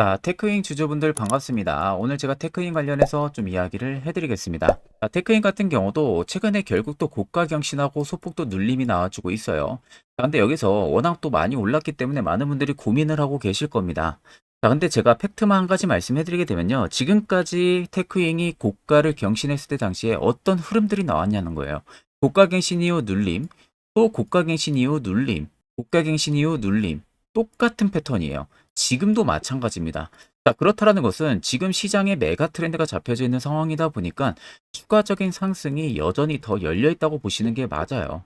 자, 테크인 주주분들 반갑습니다. 오늘 제가 테크인 관련해서 좀 이야기를 해드리겠습니다. 자, 테크인 같은 경우도 최근에 결국 또 고가 경신하고 소폭도 눌림이 나와주고 있어요. 자, 근데 여기서 워낙 또 많이 올랐기 때문에 많은 분들이 고민을 하고 계실 겁니다. 자, 근데 제가 팩트만 한 가지 말씀해드리게 되면요. 지금까지 테크인이 고가를 경신했을 때 당시에 어떤 흐름들이 나왔냐는 거예요. 고가 갱신 이후 눌림, 또 고가 갱신 이후 눌림, 고가 갱신 이후 눌림, 똑같은 패턴이에요. 지금도 마찬가지입니다. 자, 그렇다라는 것은 지금 시장에 메가 트렌드가 잡혀져 있는 상황이다 보니까 추가적인 상승이 여전히 더 열려 있다고 보시는 게 맞아요.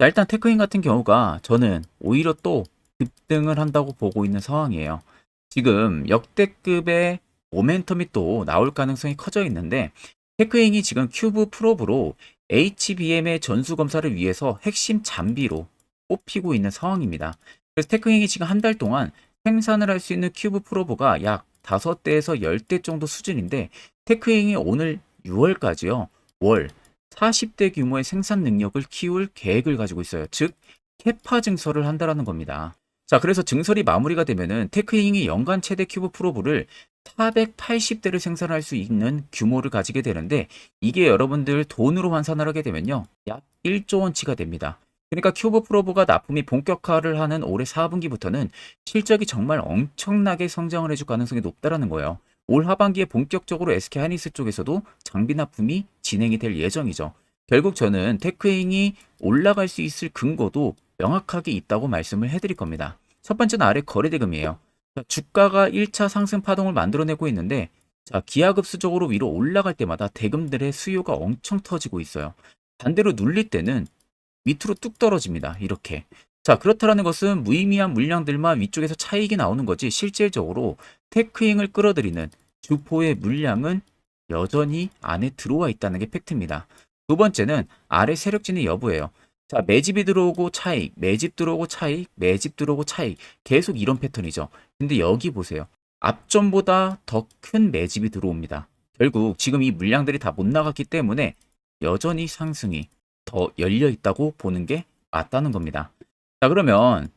자, 일단 테크인 같은 경우가 저는 오히려 또 급등을 한다고 보고 있는 상황이에요. 지금 역대급의 모멘텀이 또 나올 가능성이 커져 있는데 테크인이 지금 큐브 프로브로 HBM의 전수 검사를 위해서 핵심 장비로 뽑히고 있는 상황입니다. 그래서 테크인이 지금 한 달 동안 생산을 할 수 있는 큐브 프로브가 약 5대에서 10대 정도 수준인데 테크인이 오늘 6월까지요. 월 40대 규모의 생산 능력을 키울 계획을 가지고 있어요. 즉 캐파 증설을 한다라는 겁니다. 자, 그래서 증설이 마무리가 되면은 테크인이 연간 최대 큐브 프로브를 480대를 생산할 수 있는 규모를 가지게 되는데 이게 여러분들 돈으로 환산을 하게 되면요. 약 1조 원치가 됩니다. 그러니까 큐브 프로브가 납품이 본격화를 하는 올해 4분기부터는 실적이 정말 엄청나게 성장을 해줄 가능성이 높다라는 거예요. 올 하반기에 본격적으로 SK 하이닉스 쪽에서도 장비 납품이 진행이 될 예정이죠. 결국 저는 테크잉이 올라갈 수 있을 근거도 명확하게 있다고 말씀을 해드릴 겁니다. 첫 번째는 아래 거래대금이에요. 자, 주가가 1차 상승 파동을 만들어내고 있는데 자, 기하급수적으로 위로 올라갈 때마다 대금들의 수요가 엄청 터지고 있어요. 반대로 눌릴 때는 밑으로 뚝 떨어집니다. 이렇게. 자, 그렇다라는 것은 무의미한 물량들만 위쪽에서 차익이 나오는 거지 실질적으로 테크잉을 끌어들이는 주포의 물량은 여전히 안에 들어와 있다는 게 팩트입니다. 두 번째는 아래 세력 진의 여부예요. 자, 매집이 들어오고 차익, 매집 들어오고 차익, 매집 들어오고 차익. 계속 이런 패턴이죠. 근데 여기 보세요. 앞전보다 더 큰 매집이 들어옵니다. 결국 지금 이 물량들이 다 못 나갔기 때문에 여전히 상승이 더 열려 있다고 보는 게 맞다는 겁니다. 자, 그러면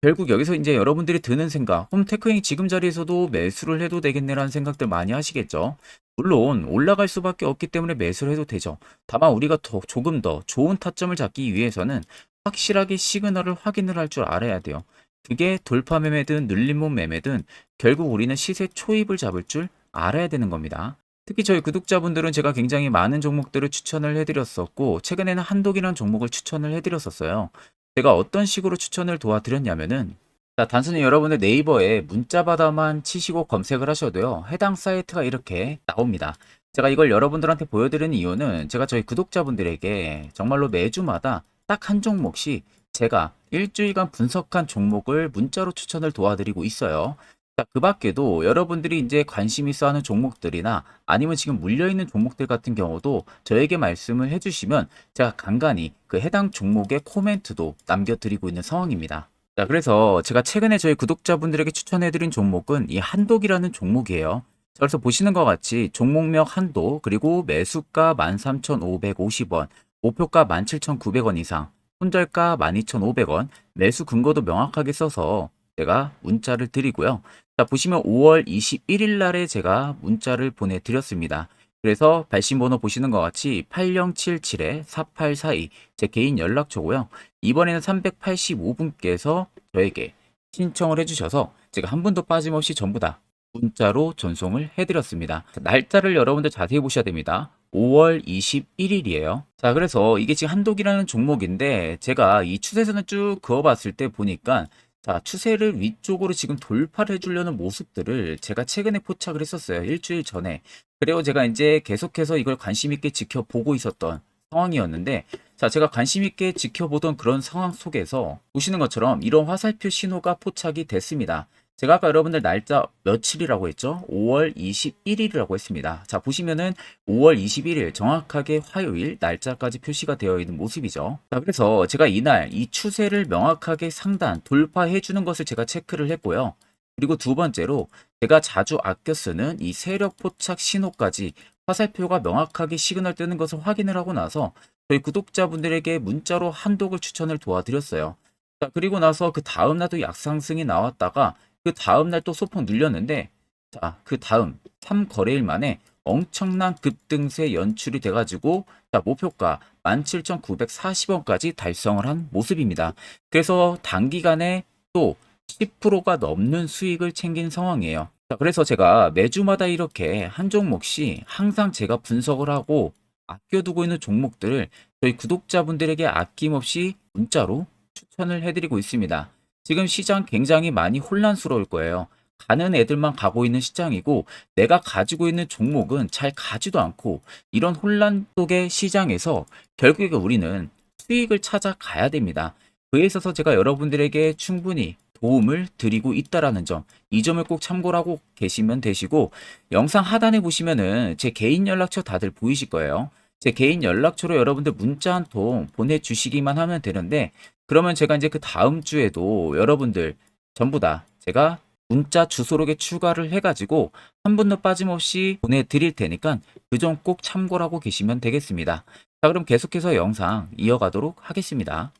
결국 여기서 이제 여러분들이 드는 생각, 홈 테크잉 지금 자리에서도 매수를 해도 되겠네라는 생각들 많이 하시겠죠. 물론 올라갈 수밖에 없기 때문에 매수를 해도 되죠. 다만 우리가 더 조금 더 좋은 타점을 잡기 위해서는 확실하게 시그널을 확인을 할 줄 알아야 돼요. 그게 돌파 매매든 눌림목 매매든 결국 우리는 시세 초입을 잡을 줄 알아야 되는 겁니다. 특히 저희 구독자분들은 제가 굉장히 많은 종목들을 추천을 해드렸었고 최근에는 한독이라는 종목을 추천을 해드렸었어요. 제가 어떤 식으로 추천을 도와드렸냐면은 자, 단순히 여러분들 네이버에 문자바다만 치시고 검색을 하셔도요. 해당 사이트가 이렇게 나옵니다. 제가 이걸 여러분들한테 보여드리는 이유는 제가 저희 구독자분들에게 정말로 매주마다 딱 한 종목씩 제가 일주일간 분석한 종목을 문자로 추천을 도와드리고 있어요. 자, 그 밖에도 여러분들이 이제 관심 있어 하는 종목들이나 아니면 지금 물려있는 종목들 같은 경우도 저에게 말씀을 해주시면 제가 간간히 그 해당 종목의 코멘트도 남겨드리고 있는 상황입니다. 자, 그래서 제가 최근에 저희 구독자분들에게 추천해드린 종목은 이 한독이라는 종목이에요. 자, 그래서 보시는 것 같이 종목명 한독, 그리고 매수가 13,550원, 목표가 17,900원 이상, 손절가 12,500원, 매수 근거도 명확하게 써서 제가 문자를 드리고요. 자, 보시면 5월 21일 날에 제가 문자를 보내드렸습니다. 그래서 발신번호 보시는 것 같이 8077-4842 제 개인 연락처고요. 이번에는 385분께서 저에게 신청을 해주셔서 제가 한 분도 빠짐없이 전부 다 문자로 전송을 해드렸습니다. 날짜를 여러분들 자세히 보셔야 됩니다. 5월 21일이에요. 자, 그래서 이게 지금 한독이라는 종목인데 제가 이 추세선을 쭉 그어봤을 때 보니까 자, 추세를 위쪽으로 지금 돌파를 해주려는 모습들을 제가 최근에 포착을 했었어요. 일주일 전에. 그리고 제가 이제 계속해서 이걸 관심 있게 지켜보고 있었던 상황이었는데, 자, 제가 관심 있게 지켜보던 그런 상황 속에서 보시는 것처럼 이런 화살표 신호가 포착이 됐습니다. 제가 아까 여러분들 날짜 며칠이라고 했죠? 5월 21일이라고 했습니다. 자, 보시면은 5월 21일 정확하게 화요일 날짜까지 표시가 되어 있는 모습이죠. 자, 그래서 제가 이날 이 추세를 명확하게 상단 돌파해 주는 것을 제가 체크를 했고요. 그리고 두 번째로 제가 자주 아껴 쓰는 이 세력 포착 신호까지 화살표가 명확하게 시그널 뜨는 것을 확인을 하고 나서 저희 구독자분들에게 문자로 한독을 추천을 도와드렸어요. 자, 그리고 나서 그 다음 날도 약상승이 나왔다가 그 다음날 또 소폭 눌렸는데 자, 그 다음 3거래일 만에 엄청난 급등세 연출이 돼가지고 자, 목표가 17,940원까지 달성을 한 모습입니다. 그래서 단기간에 또 10%가 넘는 수익을 챙긴 상황이에요. 자, 그래서 제가 매주마다 이렇게 한 종목씩 항상 제가 분석을 하고 아껴두고 있는 종목들을 저희 구독자분들에게 아낌없이 문자로 추천을 해드리고 있습니다. 지금 시장 굉장히 많이 혼란스러울 거예요. 가는 애들만 가고 있는 시장이고 내가 가지고 있는 종목은 잘 가지도 않고 이런 혼란 속의 시장에서 결국에 우리는 수익을 찾아가야 됩니다. 그에 있어서 제가 여러분들에게 충분히 도움을 드리고 있다라는 점, 이 점을 꼭 참고를 하고 계시면 되시고, 영상 하단에 보시면은 제 개인 연락처 다들 보이실 거예요. 제 개인 연락처로 여러분들 문자 한 통 보내주시기만 하면 되는데, 그러면 제가 이제 그 다음 주에도 여러분들 전부 다 제가 문자 주소록에 추가를 해가지고 한 분도 빠짐없이 보내드릴 테니까 그 점 꼭 참고를 하고 계시면 되겠습니다. 자, 그럼 계속해서 영상 이어가도록 하겠습니다.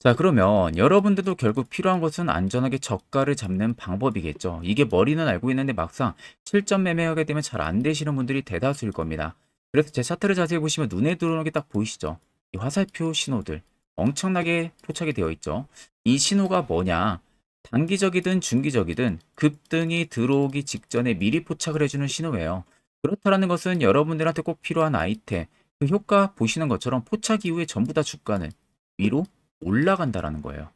자, 그러면 여러분들도 결국 필요한 것은 안전하게 저가를 잡는 방법이겠죠. 이게 머리는 알고 있는데 막상 실전 매매하게 되면 잘 안 되시는 분들이 대다수일 겁니다. 그래서 제 차트를 자세히 보시면 눈에 들어오는 게 딱 보이시죠? 이 화살표 신호들 엄청나게 포착이 되어 있죠. 이 신호가 뭐냐? 단기적이든 중기적이든 급등이 들어오기 직전에 미리 포착을 해주는 신호예요. 그렇다라는 것은 여러분들한테 꼭 필요한 아이템, 그 효과 보시는 것처럼 포착 이후에 전부 다 주가는 위로 올라간다라는 거예요.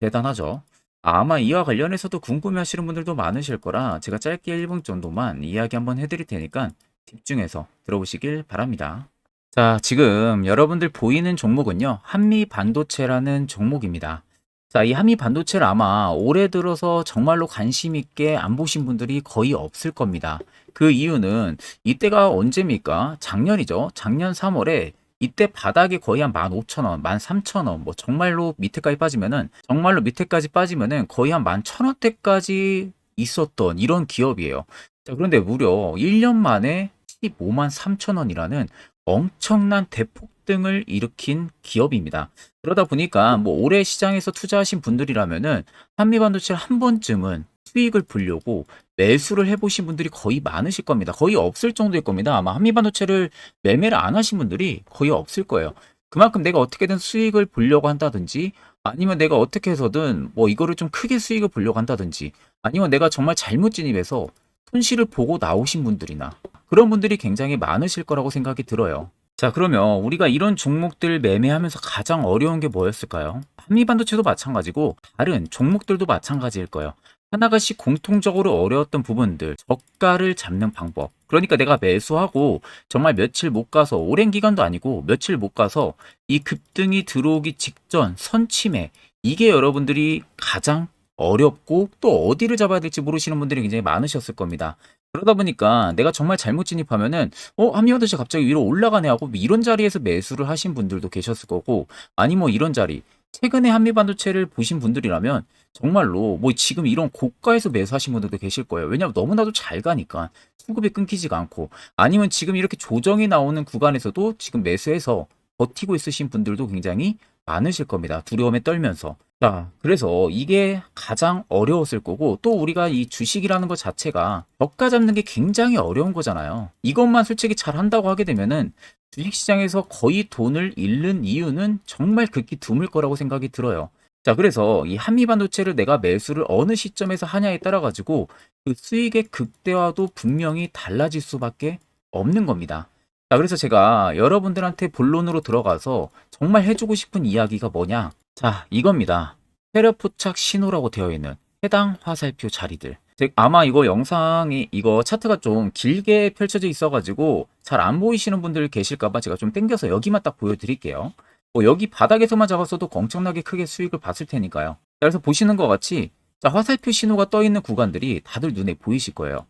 대단하죠? 아마 이와 관련해서도 궁금해 하시는 분들도 많으실 거라 제가 짧게 1분 정도만 이야기 한번 해드릴 테니까 집중해서 들어보시길 바랍니다. 자, 지금 여러분들 보이는 종목은요, 한미 반도체라는 종목입니다. 자, 이 한미 반도체를 아마 올해 들어서 정말로 관심 있게 안 보신 분들이 거의 없을 겁니다. 그 이유는 이때가 언제입니까? 작년이죠. 작년 3월에 이때 바닥이 거의 한 15,000원, 13,000원, 뭐 정말로 밑에까지 빠지면은 정말로 밑에까지 빠지면은 거의 한 11,000원대까지 있었던 이런 기업이에요. 자, 그런데 무려 1년 만에 15만 3천 원이라는 엄청난 대폭등을 일으킨 기업입니다. 그러다 보니까 뭐 올해 시장에서 투자하신 분들이라면은 한미반도체를 한 번쯤은 수익을 보려고 매수를 해보신 분들이 거의 많으실 겁니다. 거의 없을 정도일 겁니다. 아마 한미반도체를 매매를 안 하신 분들이 거의 없을 거예요. 그만큼 내가 어떻게든 수익을 보려고 한다든지 아니면 내가 어떻게 해서든 뭐 이거를 좀 크게 수익을 보려고 한다든지 아니면 내가 정말 잘못 진입해서 손실을 보고 나오신 분들이나 그런 분들이 굉장히 많으실 거라고 생각이 들어요. 자, 그러면 우리가 이런 종목들 매매하면서 가장 어려운 게 뭐였을까요? 한미반도체도 마찬가지고 다른 종목들도 마찬가지일 거예요. 하나가씩 공통적으로 어려웠던 부분들, 저가를 잡는 방법. 그러니까 내가 매수하고 정말 며칠 못 가서 오랜 기간도 아니고 며칠 못 가서 이 급등이 들어오기 직전 선침해 이게 여러분들이 가장 어렵고 또 어디를 잡아야 될지 모르시는 분들이 굉장히 많으셨을 겁니다. 그러다 보니까 내가 정말 잘못 진입하면은 어 한미반도체 갑자기 위로 올라가네 하고 뭐 이런 자리에서 매수를 하신 분들도 계셨을 거고 아니 뭐 이런 자리 최근에 한미반도체를 보신 분들이라면 정말로 뭐 지금 이런 고가에서 매수하신 분들도 계실 거예요. 왜냐하면 너무나도 잘 가니까 수급이 끊기지가 않고 아니면 지금 이렇게 조정이 나오는 구간에서도 지금 매수해서 버티고 있으신 분들도 굉장히 많으실 겁니다. 두려움에 떨면서. 자, 그래서 이게 가장 어려웠을 거고 또 우리가 이 주식이라는 것 자체가 저가 잡는 게 굉장히 어려운 거잖아요. 이것만 솔직히 잘 한다고 하게 되면은 주식시장에서 거의 돈을 잃는 이유는 정말 극히 드물 거라고 생각이 들어요. 자, 그래서 이 한미반도체를 내가 매수를 어느 시점에서 하냐에 따라 가지고 그 수익의 극대화도 분명히 달라질 수밖에 없는 겁니다. 자, 그래서 제가 여러분들한테 본론으로 들어가서 정말 해주고 싶은 이야기가 뭐냐? 자, 이겁니다. 세력 포착 신호라고 되어 있는 해당 화살표 자리들. 즉, 아마 이거 영상이 이거 차트가 좀 길게 펼쳐져 있어가지고 잘 안 보이시는 분들 계실까봐 제가 좀 땡겨서 여기만 딱 보여드릴게요. 뭐 여기 바닥에서만 잡았어도 엄청나게 크게 수익을 봤을 테니까요. 자, 그래서 보시는 것 같이 자, 화살표 신호가 떠 있는 구간들이 다들 눈에 보이실 거예요.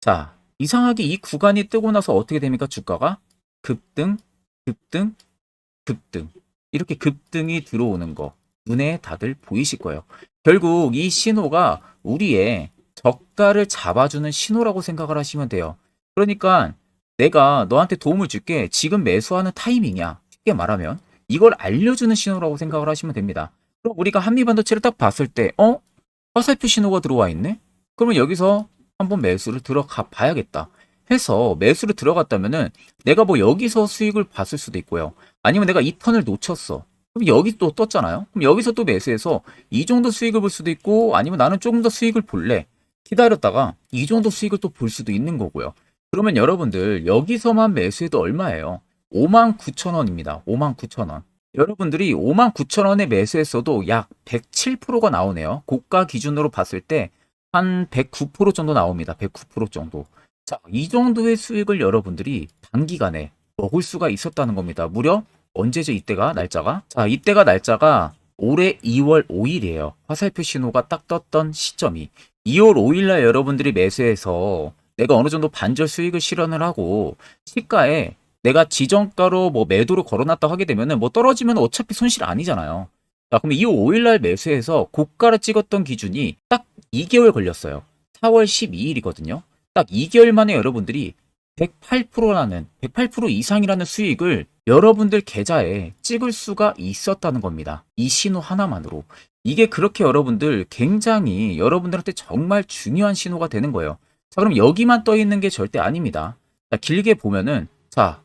자, 이상하게 이 구간이 뜨고 나서 어떻게 됩니까? 주가가 급등, 급등, 급등. 이렇게 급등이 들어오는 거 눈에 다들 보이실 거예요. 결국 이 신호가 우리의 저가를 잡아주는 신호라고 생각을 하시면 돼요. 그러니까 내가 너한테 도움을 줄게. 지금 매수하는 타이밍이야. 쉽게 말하면 이걸 알려주는 신호라고 생각을 하시면 됩니다. 그럼 우리가 한미반도체를 딱 봤을 때, 어? 화살표 신호가 들어와 있네? 그러면 여기서 한번 매수를 들어가 봐야겠다. 해서 매수를 들어갔다면은 내가 뭐 여기서 수익을 봤을 수도 있고요. 아니면 내가 이 턴을 놓쳤어. 그럼 여기 또 떴잖아요. 그럼 여기서 또 매수해서 이 정도 수익을 볼 수도 있고 아니면 나는 조금 더 수익을 볼래. 기다렸다가 이 정도 수익을 또 볼 수도 있는 거고요. 그러면 여러분들 여기서만 매수해도 얼마예요? 59,000원입니다. 59,000원. 여러분들이 59,000원에 매수했어도 약 107%가 나오네요. 고가 기준으로 봤을 때 한 109% 정도 나옵니다. 109% 정도. 자, 이 정도의 수익을 여러분들이 단기간에 먹을 수가 있었다는 겁니다. 무려 언제죠? 이때가 날짜가? 자, 이때가 날짜가 올해 2월 5일이에요. 화살표 신호가 딱 떴던 시점이 2월 5일날 여러분들이 매수해서 내가 어느 정도 반절 수익을 실현을 하고 시가에 내가 지정가로 뭐 매도를 걸어놨다 하게 되면은 뭐 떨어지면 어차피 손실 아니잖아요. 자, 그럼 2월 5일날 매수해서 고가를 찍었던 기준이 딱 2개월 걸렸어요. 4월 12일이거든요. 딱 2개월 만에 여러분들이 108%라는 108% 이상이라는 수익을 여러분들 계좌에 찍을 수가 있었다는 겁니다. 이 신호 하나만으로. 이게 그렇게 여러분들 굉장히 여러분들한테 정말 중요한 신호가 되는 거예요. 자, 그럼 여기만 떠 있는 게 절대 아닙니다. 자, 길게 보면은 자,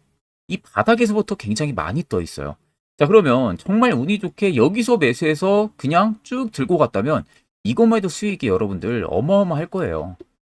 이 바닥에서부터 굉장히 많이 떠 있어요. 자, 그러면 정말 운이 좋게 여기서 매수해서 그냥 쭉 들고 갔다면 이것만 해도 수익이 여러분들 어마어마할 거예요.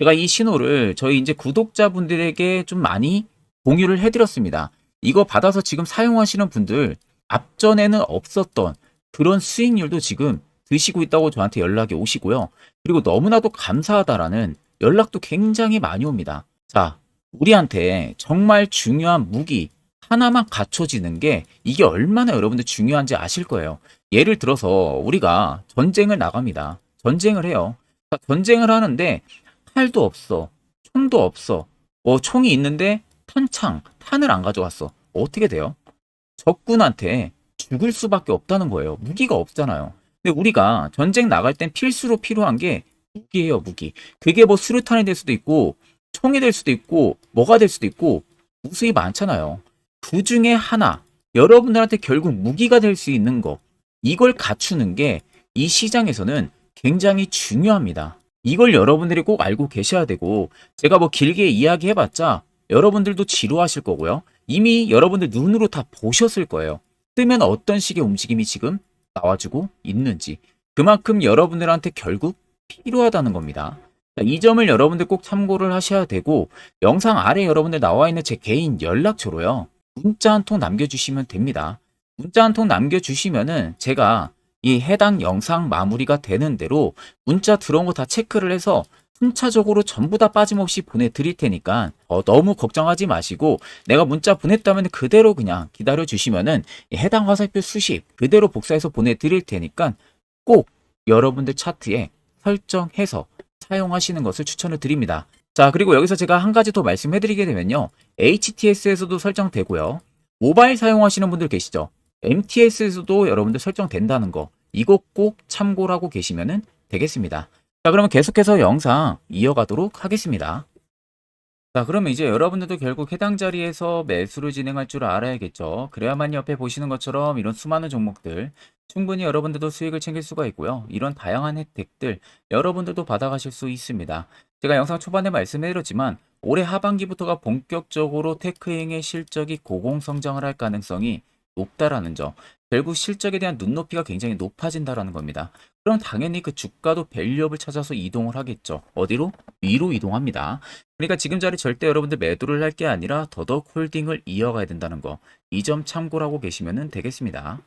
제가 이 신호를 저희 이제 구독자분들에게 좀 많이 공유를 해드렸습니다. 이거 받아서 지금 사용하시는 분들 앞전에는 없었던 그런 수익률도 지금 드시고 있다고 저한테 연락이 오시고요. 그리고 너무나도 감사하다라는 연락도 굉장히 많이 옵니다. 자, 우리한테 정말 중요한 무기 하나만 갖춰지는 게 이게 얼마나 여러분들 중요한지 아실 거예요. 예를 들어서 우리가 전쟁을 나갑니다. 전쟁을 해요. 자, 전쟁을 하는데 칼도 없어. 총도 없어. 뭐 총이 있는데 탄창, 탄을 안 가져왔어. 어떻게 돼요? 적군한테 죽을 수밖에 없다는 거예요. 무기가 없잖아요. 근데 우리가 전쟁 나갈 땐 필수로 필요한 게 무기예요, 무기. 그게 뭐 수류탄이 될 수도 있고, 총이 될 수도 있고, 뭐가 될 수도 있고, 무수히 많잖아요. 그 중에 하나, 여러분들한테 결국 무기가 될 수 있는 거, 이걸 갖추는 게 이 시장에서는 굉장히 중요합니다. 이걸 여러분들이 꼭 알고 계셔야 되고, 제가 뭐 길게 이야기해봤자 여러분들도 지루하실 거고요. 이미 여러분들 눈으로 다 보셨을 거예요. 뜨면 어떤 식의 움직임이 지금 나와주고 있는지. 그만큼 여러분들한테 결국 필요하다는 겁니다. 자, 이 점을 여러분들 꼭 참고를 하셔야 되고, 영상 아래 여러분들 나와 있는 제 개인 연락처로요. 문자 한 통 남겨주시면 됩니다. 문자 한 통 남겨주시면은 제가 이 해당 영상 마무리가 되는 대로 문자 들어온 거 다 체크를 해서 순차적으로 전부 다 빠짐없이 보내드릴 테니까 어, 너무 걱정하지 마시고 내가 문자 보냈다면 그대로 그냥 기다려 주시면은 해당 화살표 수십 그대로 복사해서 보내드릴 테니까 꼭 여러분들 차트에 설정해서 사용하시는 것을 추천을 드립니다. 자 그리고 여기서 제가 한 가지 더 말씀해드리게 되면요. HTS에서도 설정되고요. 모바일 사용하시는 분들 계시죠 MTS에서도 여러분들 설정된다는 거 이거 꼭 참고를 하고 계시면 되겠습니다. 자 그러면 계속해서 영상 이어가도록 하겠습니다. 자 그러면 이제 여러분들도 결국 해당 자리에서 매수를 진행할 줄 알아야겠죠. 그래야만 옆에 보시는 것처럼 이런 수많은 종목들 충분히 여러분들도 수익을 챙길 수가 있고요. 이런 다양한 혜택들 여러분들도 받아가실 수 있습니다. 제가 영상 초반에 말씀해드렸지만 올해 하반기부터가 본격적으로 테크행의 실적이 고공성장을 할 가능성이 높다라는 점. 결국 실적에 대한 눈높이가 굉장히 높아진다라는 겁니다. 그럼 당연히 그 주가도 밸류업을 찾아서 이동을 하겠죠. 어디로? 위로 이동합니다. 그러니까 지금 자리 절대 여러분들 매도를 할 게 아니라 더더욱 홀딩을 이어가야 된다는 거. 이 점 참고를 하고 계시면 되겠습니다.